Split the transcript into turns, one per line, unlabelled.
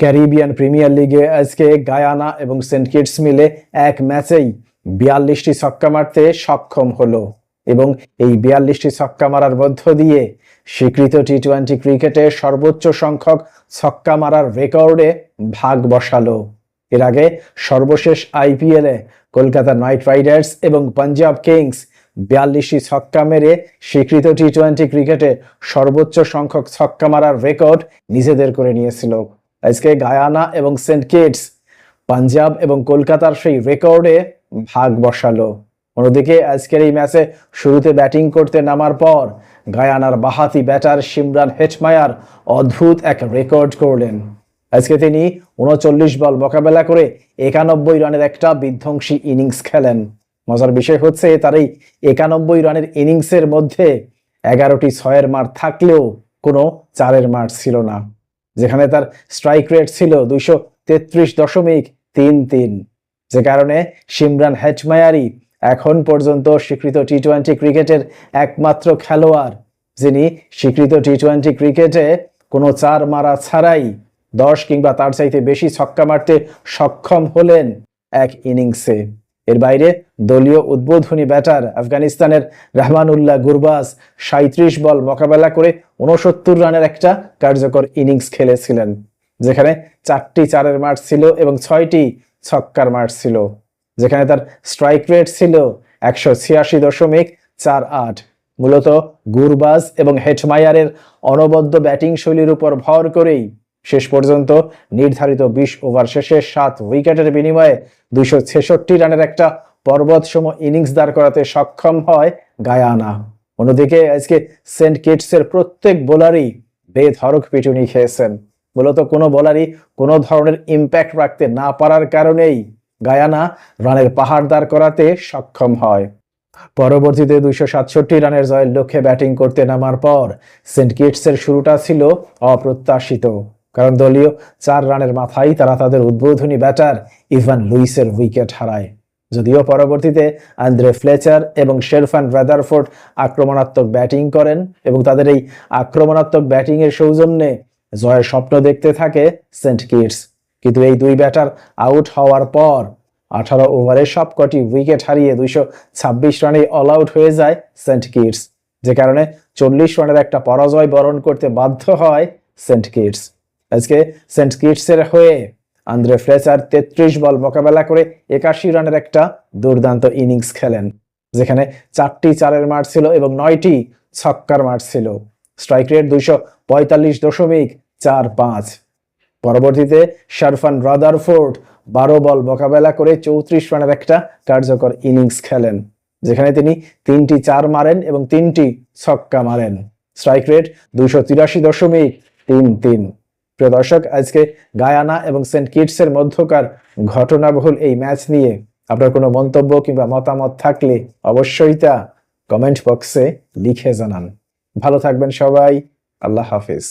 Caribbean premier লিগে আজকে গায়ানা এবং সেন্ট কিটস মিলে এক ম্যাচেই বিয়াল্লিশটি ছক্কা মারতে সক্ষম হলো এবং এই বিয়াল্লিশটি ছক্কা মারার মধ্য দিয়ে স্বীকৃত টি টোয়েন্টি ক্রিকেটে সর্বোচ্চ সংখ্যক ছক্কা মারার রেকর্ডে ভাগ বসালো। এর আগে সর্বশেষ আইপিএলে কলকাতা নাইট রাইডার্স এবং পাঞ্জাব কিংস বিয়াল্লিশটি ছক্কা মেরে স্বীকৃত টি টোয়েন্টি ক্রিকেটে সর্বোচ্চ সংখ্যক ছক্কা মারার রেকর্ড নিজেদের করে নিয়েছিল। আজকে গায়ানা এবং সেন্ট কিটস, পাঞ্জাব এবং কলকাতার সেই রেকর্ডে ভাগ বসালো। অন্যদিকে আজকের এই ম্যাচে শুরুতে ব্যাটিং করতে নামার পর গায়ানার বাহাতি ব্যাটার সিমরান হেটমায়ার অদ্ভুত এক রেকর্ড করলেন। আজকে তিনি উনচল্লিশ বল মোকাবেলা করে একানব্বই রানের একটা বিধ্বংসী ইনিংস খেলেন। মজার বিষয় হচ্ছে তার এই একানব্বই রানের ইনিংসের মধ্যে এগারোটি ছয়ের মার থাকলেও কোনো চারের মার ছিল না। যেখানে তার স্ট্রাইক রেট ছিল দুইশো তেত্রিশ দশমিক তিন তিন। যে কারণে সিমরান হ্যাচমায়ারি এখন পর্যন্ত স্বীকৃত টি টোয়েন্টি ক্রিকেটের একমাত্র খেলোয়াড়, যিনি স্বীকৃত টি টোয়েন্টি ক্রিকেটে কোনো চার মারা ছাড়াই দশ কিংবা তার চাইতে বেশি ছক্কা মারতে সক্ষম হলেন এক ইনিংসে। এর বাইরে দলীয় উদ্বোধনী ব্যাটার আফগানিস্তানের রহমানুল্লাহ গুরবাজ সাঁত্রিশ বল মোকাবেলা করে উনসত্তর রানের একটা কার্যকর ইনিংস খেলেছিলেন, যেখানে চারটি চারের মার ছিল এবং ছয়টি ছক্কার মার ছিল। যেখানে তার স্ট্রাইক রেট ছিল একশো ছিয়াশি দশমিক চার আট। মূলত গুরবাজ এবং হেটমায়ারের অনবদ্য ব্যাটিং শৈলীর উপর ভর করেই শেষ পর্যন্ত নির্ধারিত বিশ ওভার শেষে সাত উইকেটের বিনিময়ে দুইশো ছেষট্টি রানের একটা পর্বতসম ইনিংস দাঁড় করাতে সক্ষম হয় গায়ানা। অন্যদিকে আজকে সেন্ট কিটসের প্রত্যেক বোলারই বেধরক পিটুনি খেয়েছেন। মূলত কোনো বোলারই কোনো ধরনের ইম্প্যাক্ট রাখতে না পারার কারণেই গায়ানা রানের পাহাড় দাঁড় করাতে সক্ষম হয়। পরবর্তীতে দুইশো সাতষট্টি রানের জয়ের লক্ষ্যে ব্যাটিং করতে নামার পর সেন্ট কিটসের শুরুটা ছিল অপ্রত্যাশিত। কারণ দলীয় চার রানের মাথায় তারা তাদের উদ্বোধনী ব্যাটার ইভান লুইসের উইকেট হারায়। যদিও পরবর্তীতে আন্দ্রে ফ্লেচার এবং শেরফান রাদারফোর্ড আক্রমণাত্মক ব্যাটিং করেন এবং তাদের এই আক্রমণাত্মক ব্যাটিংয়ের সৌজন্যে জয়ের স্বপ্ন দেখতে থাকে সেন্ট কিটস। কিন্তু এই দুই ব্যাটার আউট হওয়ার পর আঠারো ওভারে সবকটি উইকেট হারিয়ে দুইশো ছাব্বিশ রানে অল আউট হয়ে যায় সেন্ট কিটস, যে কারণে চল্লিশ রানের একটা পরাজয় বরণ করতে বাধ্য হয় সেন্ট কিটস। আজকে সেন্ট কিটসের হয়ে আন্দ্রে ফ্লেচার তেত্রিশ বল মোকাবেলা করে একাশি রানের একটা দুর্দান্ত ইনিংস খেলেন, যেখানে চারটি চারের মার ছিল এবং নয়টি ছক্কার মার ছিল। স্ট্রাইক রেট দুইশো পঁয়তাল্লিশ দশমিক চার পাঁচ। পরবর্তীতে শারফান রাদারফোর্ড বারো বল মোকাবেলা করে চৌত্রিশ রানের একটা কার্যকর ইনিংস খেলেন, যেখানে তিনি তিনটি চার মারেন এবং তিনটি ছক্কা মারেন। স্ট্রাইক রেট দুইশো তিরাশি দশমিক তিন তিন। প্রিয় দর্শক, আজকে গায়ানা এবং সেন্ট কিটস এর মধ্যকার ঘটনাবহুল এই ম্যাচ নিয়ে আপনার কোনো মন্তব্য কিংবা মতামত থাকলে অবশ্যই তা কমেন্ট বক্সে লিখে জানান। ভালো থাকবেন সবাই, আল্লাহ হাফিজ।